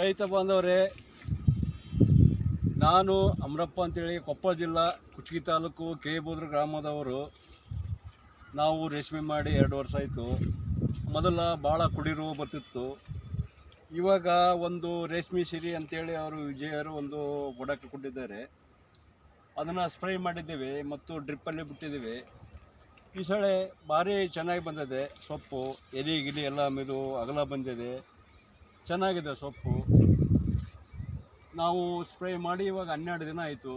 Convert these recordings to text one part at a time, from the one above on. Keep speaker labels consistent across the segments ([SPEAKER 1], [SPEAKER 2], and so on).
[SPEAKER 1] ರೈತ ಬಾಂಧವರೇ, ನಾನು ಅಮರಪ್ಪ ಅಂತೇಳಿ ಕೊಪ್ಪಳ ಜಿಲ್ಲಾ ಕುಚ್ಗಿ ತಾಲೂಕು ಕೆ ಬೋದ್ರ ಗ್ರಾಮದವರು. ನಾವು ರೇಷ್ಮೆ ಮಾಡಿ ಎರಡು ವರ್ಷ ಆಯಿತು. ಮೊದಲ ಭಾಳ ಕುಡಿರು ಬರ್ತಿತ್ತು. ಇವಾಗ ಒಂದು ರೇಷ್ಮೆ ಸಿರಿ ಅಂತೇಳಿ ಅವರು ವಿಜಯರು ಒಂದು ಬುಡಕ್ಕೆ ಕೊಟ್ಟಿದ್ದಾರೆ. ಅದನ್ನು ಸ್ಪ್ರೇ ಮಾಡಿದ್ದೇವೆ ಮತ್ತು ಡ್ರಿಪ್ಪಲ್ಲಿ ಬಿಟ್ಟಿದ್ದೀವಿ. ಈ ಸಳೆ ಭಾರಿ ಚೆನ್ನಾಗಿ ಬಂದಿದೆ ಸೊಪ್ಪು, ಎಲೆ, ಗಿಲಿ ಎಲ್ಲ ಮೆದು ಅಗಲ ಬಂದಿದೆ. ಚೆನ್ನಾಗಿದೆ ಸೊಪ್ಪು. ನಾವು ಸ್ಪ್ರೇ ಮಾಡಿ ಇವಾಗ ಹನ್ನೆರಡು ದಿನ ಆಯಿತು.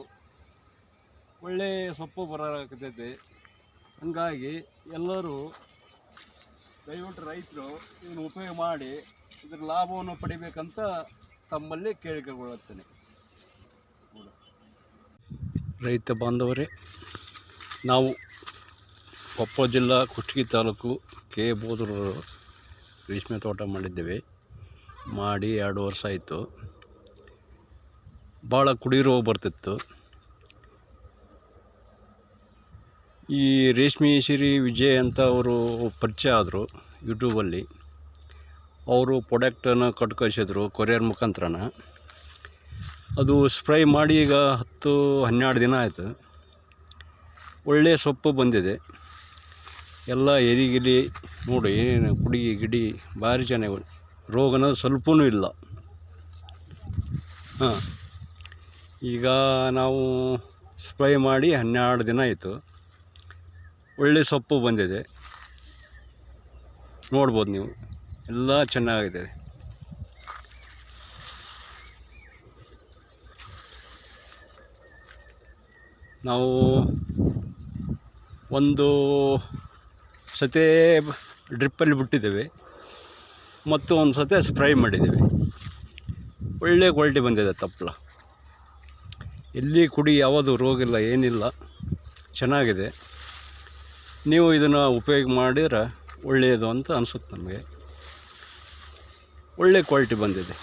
[SPEAKER 1] ಒಳ್ಳೆ ಸೊಪ್ಪು ಬರೋಕತ್ತೈತೆ ಹಂಗಾಗಿ ಎಲ್ಲರೂ ದಯವಿಟ್ಟು ರೈತರು ಇದನ್ನು ಉಪಯೋಗ ಮಾಡಿ ಇದರ ಲಾಭವನ್ನು ಪಡಿಬೇಕಂತ ತಮ್ಮಲ್ಲಿ ಕೇಳಿಕೊಳ್ಳುತ್ತೇನೆ ರೈತ ಬಾಂಧವರೇ, ನಾವು ಕೊಪ್ಪಳ ಜಿಲ್ಲಾ ಕುಷ್ಟಗಿ ತಾಲೂಕು ಕೆ. ಬೋದೂರು ರೇಷ್ಮೆ ತೋಟ ಮಾಡಿದ್ದೇವೆ. ಮಾಡಿ ಎರಡು ವರ್ಷ ಆಯಿತು. ಭಾಳ ಕುಡಿ ರೋಗ ಬರ್ತಿತ್ತು. ಈ ರೇಷ್ಮೆ ಸಿರಿ ವಿಜಯ್ ಅಂತ ಅವರು ಪರಿಚಯ ಆದರು ಯೂಟ್ಯೂಬಲ್ಲಿ ಅವರು ಪ್ರಾಡಕ್ಟನ್ನು ಕೊಟ್ಟು ಕಳಿಸಿದ್ರು ಕೊರಿಯರ್ ಮುಖಾಂತರನ. ಅದು ಸ್ಪ್ರೈ ಮಾಡಿ ಈಗ ಹತ್ತು, ಹನ್ನೆರಡು ದಿನ ಆಯಿತು. ಒಳ್ಳೆಯ ಸೊಪ್ಪು ಬಂದಿದೆ. ಎಲ್ಲ ಎರಿಗಿಲಿ ನೋಡಿ ಕುಡಿ ಗಿಡಿ, ಭಾರಿ ಚೆನ್ನಾಗಿ ರೋಗನ ಸ್ವಲ್ಪವೂ ಇಲ್ಲ. ಹಾಂ. ಈಗ ನಾವು ಸ್ಪ್ರೈ ಮಾಡಿ ಹನ್ನೆರಡು ದಿನ ಆಯಿತು. ಒಳ್ಳೆ ಸೊಪ್ಪು ಬಂದಿದೆ. ನೋಡ್ಬೋದು ನೀವು. ಎಲ್ಲ ಚೆನ್ನಾಗಿದೆ. ನಾವು ಒಂದು ಸತೇ ಡ್ರಿಪ್ಪಲ್ಲಿ ಬಿಟ್ಟಿದ್ದೇವೆ. ಮತ್ತು ಒಂದು ಸತೆ ಸ್ಪ್ರೈ ಮಾಡಿದ್ದೀವಿ. ಒಳ್ಳೆ ಕ್ವಾಲಿಟಿ ಬಂದಿದೆ ತಪ್ಪಲ. ಎಲ್ಲಿ ಕುಡಿ, ಯಾವುದು ರೋಗಿಲ್ಲ ಏನಿಲ್ಲ, ಚೆನ್ನಾಗಿದೆ. ನೀವು ಇದನ್ನು ಉಪಯೋಗ ಮಾಡಿದ್ರೆ ಒಳ್ಳೆಯದು ಅಂತ ಅನಿಸುತ್ತೆ ನಮಗೆ. ಒಳ್ಳೆ ಕ್ವಾಲಿಟಿ ಬಂದಿದೆ.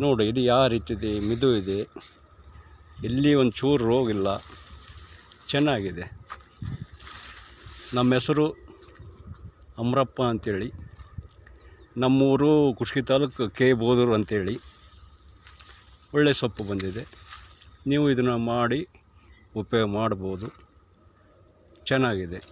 [SPEAKER 1] ನೋಡಿ, ಇದು ಯಾವ ರೀತಿ ಇದೆ, ಮಿದು ಇದೆ. ಎಲ್ಲಿ ಒಂದು ಚೂರು ರೋಗ ಇಲ್ಲ. ಚೆನ್ನಾಗಿದೆ. ನಮ್ಮ ಹೆಸರು ಅಮರಪ್ಪ ಅಂತೇಳಿ. ನಮ್ಮೂರು ಕುಷ್ಟಗಿ ತಾಲೂಕು ಕೆ ಬೋದೂರು ಅಂತೇಳಿ ಒಳ್ಳೆ ಸೊಪ್ಪು ಬಂದಿದೆ. ನೀವು ಇದನ್ನು ಮಾಡಿ ಉಪಯೋಗ ಮಾಡ್ಬೋದು. ಚೆನ್ನಾಗಿದೆ.